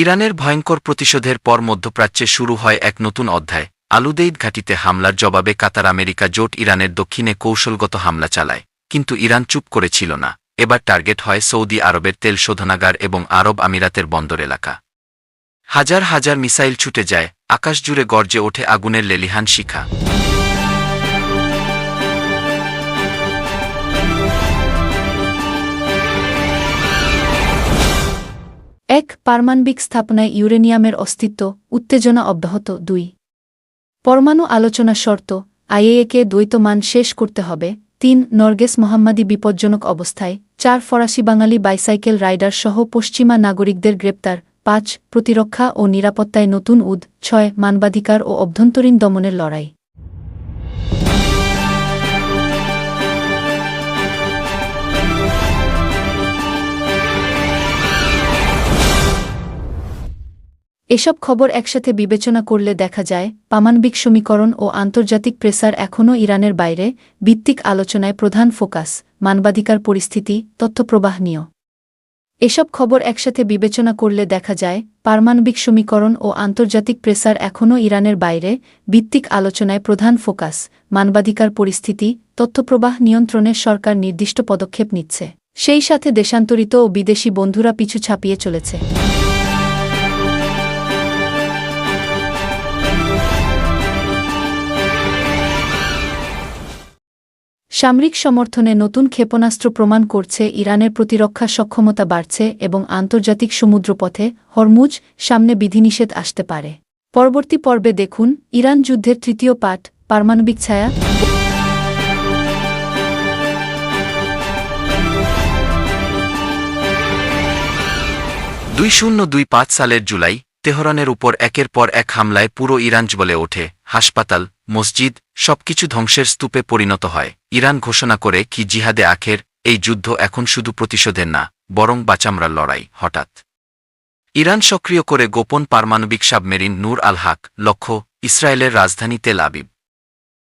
ইরানের ভয়ঙ্কর প্রতিশোধের পর মধ্যপ্রাচ্যে শুরু হয় এক নতুন অধ্যায়। আলুদেইদ ঘাঁটিতে হামলার জবাবে কাতার আমেরিকা জোট ইরানের দক্ষিণে কৌশলগত হামলা চালায়। কিন্তু ইরান চুপ করেছিল না। এবার টার্গেট হয় সৌদি আরবের তেল শোধনাগার এবং আরব আমিরাতের বন্দর এলাকা। হাজার হাজার মিসাইল ছুটে যায় আকাশ জুড়ে গর্জে ওঠে আগুনের লেলিহান শিখা। এক পারমাণবিক স্থাপনায় ইউরেনিয়ামের অস্তিত্ব উত্তেজনা অব্যাহত দুই। পরমাণু আলোচনা শর্ত, আইএএকে দ্বৈত মান শেষ করতে হবে। তিন, নরগেস মোহাম্মদী বিপজ্জনক অবস্থায়। চার, ফরাসি বাঙালি বাইসাইকেল রাইডার সহ পশ্চিমা নাগরিকদের গ্রেপ্তার। পাঁচ, প্রতিরক্ষা ও নিরাপত্তায় নতুন উদ। ছয়, মানবাধিকার ও অভ্যন্তরীণ দমনের লড়াই। এসব খবর একসাথে বিবেচনা করলে দেখা যায় পামানবিক সমীকরণ ও আন্তর্জাতিক প্রেসার এখনও ইরানের বাইরে, ভিত্তিক আলোচনায় প্রধান ফোকাস, মানবাধিকার পরিস্থিতি, তথ্যপ্রবাহ নিয়ে। এসব খবর একসাথে বিবেচনা করলে দেখা যায়, পারমাণবিক সমীকরণ ও আন্তর্জাতিক প্রেসার এখনও ইরানের বাইরে, ভিত্তিক আলোচনায় প্রধান ফোকাস, মানবাধিকার পরিস্থিতি, তথ্যপ্রবাহ নিয়ন্ত্রণে সরকার নির্দিষ্ট পদক্ষেপ নিচ্ছে। সেই সাথে দেশান্তরিত ও বিদেশি বন্ধুরা পিছু ছাপিয়ে চলেছে। সামরিক সমর্থনে নতুন ক্ষেপণাস্ত্র প্রমাণ করছে ইরানের প্রতিরক্ষা সক্ষমতা বাড়ছে এবং আন্তর্জাতিক সমুদ্রপথে হরমুজ সামনে বিধিনিষেধ আসতে পারে। পরবর্তী পর্বে দেখুন ইরান যুদ্ধের তৃতীয় পাঠ, পারমাণবিক ছায়া। দুই শূন্য দুই পাঁচ সালের জুলাই তেহরানের উপর একের পর এক হামলায় পুরো ইরান বলে ওঠে। হাসপাতাল, মসজিদ, সবকিছু ধ্বংসের স্তূপে পরিণত হয়। ইরান ঘোষণা করে কি জিহাদে আখের, এই যুদ্ধ এখন শুধু প্রতিশোধের না, বরং বাচামরার লড়াই, হঠাৎ। ইরান সক্রিয় করে গোপন পারমাণবিক সাবমেরিন নূর আল হাক লক্ষ্য, ইসরায়েলের রাজধানী তেল আবিব।